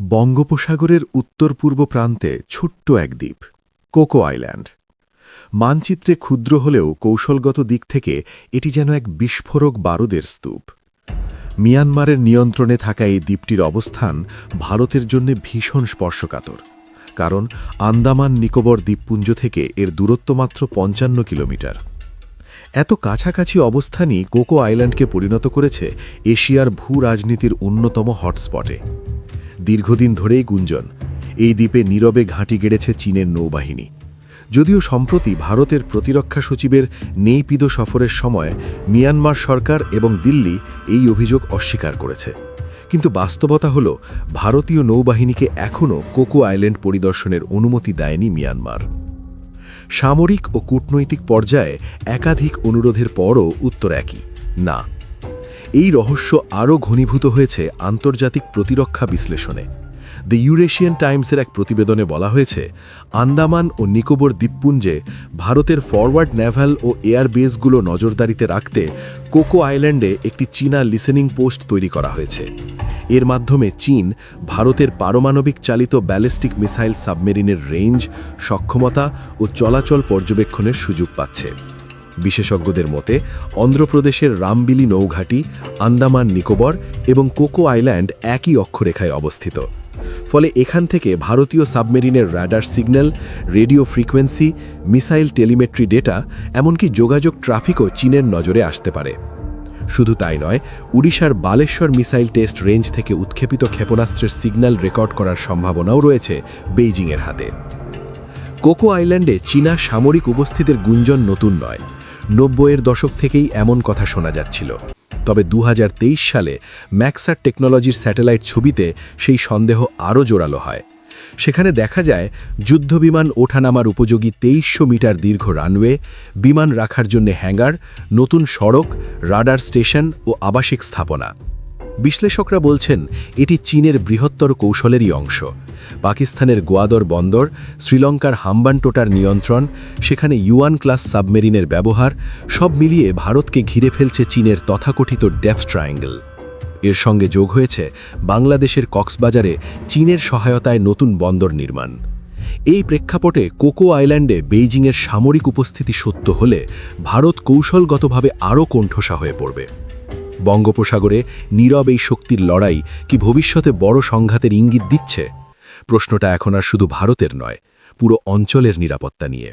বঙ্গোপসাগরের উত্তর পূর্ব প্রান্তে ছোট্ট এক দ্বীপ, কোকো আইল্যান্ড। মানচিত্রে ক্ষুদ্র হলেও কৌশলগত দিক থেকে এটি যেন এক বিস্ফোরক বারুদের স্তূপ। মিয়ানমারের নিয়ন্ত্রণে থাকা এই দ্বীপটির অবস্থান ভারতের জন্য ভীষণ স্পর্শকাতর, কারণ আন্দামান নিকোবর দ্বীপপুঞ্জ থেকে এর দূরত্ব মাত্র পঞ্চান্ন কিলোমিটার। এত কাছাকাছি অবস্থানই কোকো আইল্যান্ডকে পরিণত করেছে এশিয়ার ভূ রাজনীতির অন্যতম হটস্পটে। দীর্ঘদিন ধরেই গুঞ্জন। এই দ্বীপে নীরবে ঘাঁটি গেড়েছে চীনের নৌবাহিনী। যদিও সম্প্রতি ভারতের প্রতিরক্ষা সচিবের নেইপিদ সফরের সময় মিয়ানমার সরকার এবং দিল্লি এই অভিযোগ অস্বীকার করেছে। কিন্তু বাস্তবতা হল, ভারতীয় নৌবাহিনীকে এখনও কোকো আইল্যান্ড পরিদর্শনের অনুমতি দেয়নি মিয়ানমার। সামরিক ও কূটনৈতিক পর্যায়ে একাধিক অনুরোধের পরও উত্তর একই। না এই রহস্য আরও ঘনীভূত হয়েছে আন্তর্জাতিক প্রতিরক্ষা বিশ্লেষণে। দ্য ইউরেশিয়ান টাইমসের এক প্রতিবেদনে বলা হয়েছে, আন্দামান ও নিকোবর দ্বীপপুঞ্জে ভারতের ফরওয়ার্ড নেভাল ও এয়ার বেসগুলো নজরদারিতে রাখতে কোকো আইল্যান্ডে একটি চীনা লিসেনিং পোস্ট তৈরি করা হয়েছে। এর মাধ্যমে চীন ভারতের পারমাণবিক চালিত ব্যালিস্টিক মিসাইল সাবমেরিনের রেঞ্জ, সক্ষমতা ও চলাচল পর্যবেক্ষণের সুযোগ পাচ্ছে। বিশেষজ্ঞদের মতে, অন্ধ্রপ্রদেশের রামবিলি নৌঘাটি, আন্দামান নিকোবর এবং কোকো আইল্যান্ড একই অক্ষরেখায় অবস্থিত। ফলে এখান থেকে ভারতীয় সাবমেরিনের radar signal, radio frequency, missile telemetry data, এমনকি যোগাযোগ ট্রাফিকও চীনের নজরে আসতে পারে। শুধু তাই নয়, উড়িষ্যার বালেশ্বর মিসাইল টেস্ট রেঞ্জ থেকে উৎক্ষেপিত ক্ষেপণাস্ত্রের সিগন্যাল রেকর্ড করার সম্ভাবনাও রয়েছে বেইজিংয়ের হাতে। কোকো আইল্যান্ডে চীনা সামরিক উপস্থিতির গুঞ্জন নতুন নয়। নব্বইয়ের দশক থেকেই এমন কথা শোনা যাচ্ছিল। তবে দু হাজার তেইশ সালে ম্যাক্সার টেকনোলজির স্যাটেলাইট ছবিতে সেই সন্দেহ আরও জোরালো হয়। সেখানে দেখা যায়, যুদ্ধবিমান ওঠানামার উপযোগী তেইশশো মিটার দীর্ঘ রানওয়ে, বিমান রাখার জন্য হ্যাঙ্গার, নতুন সড়ক, রাডার স্টেশন ও আবাসিক স্থাপনা। বিশ্লেষকরা বলছেন, এটি চীনের বৃহত্তর কৌশলেরই অংশ। পাকিস্তানের গোয়াদর বন্দর, শ্রীলঙ্কার হাম্বানটোটার নিয়ন্ত্রণ, সেখানে ইউয়ান ক্লাস সাবমেরিনের ব্যবহার, সব মিলিয়ে ভারতকে ঘিরে ফেলছে চীনের তথাকথিত ডেফ ট্রায়াঙ্গেল। এর সঙ্গে যোগ হয়েছে বাংলাদেশের কক্সবাজারে চীনের সহায়তায় নতুন বন্দর নির্মাণ। এই প্রেক্ষাপটে কোকো আইল্যান্ডে বেইজিংয়ের সামরিক উপস্থিতি সত্য হলে ভারত কৌশলগতভাবে আরও কণ্ঠসা হয়ে পড়বে। বঙ্গোপসাগরে নীরব এই শক্তির লড়াই কি ভবিষ্যতে বড় সংঘাতের ইঙ্গিত দিচ্ছে? প্রশ্নটা এখন আর শুধু ভারতের নয়, পুরো অঞ্চলের নিরাপত্তা নিয়ে।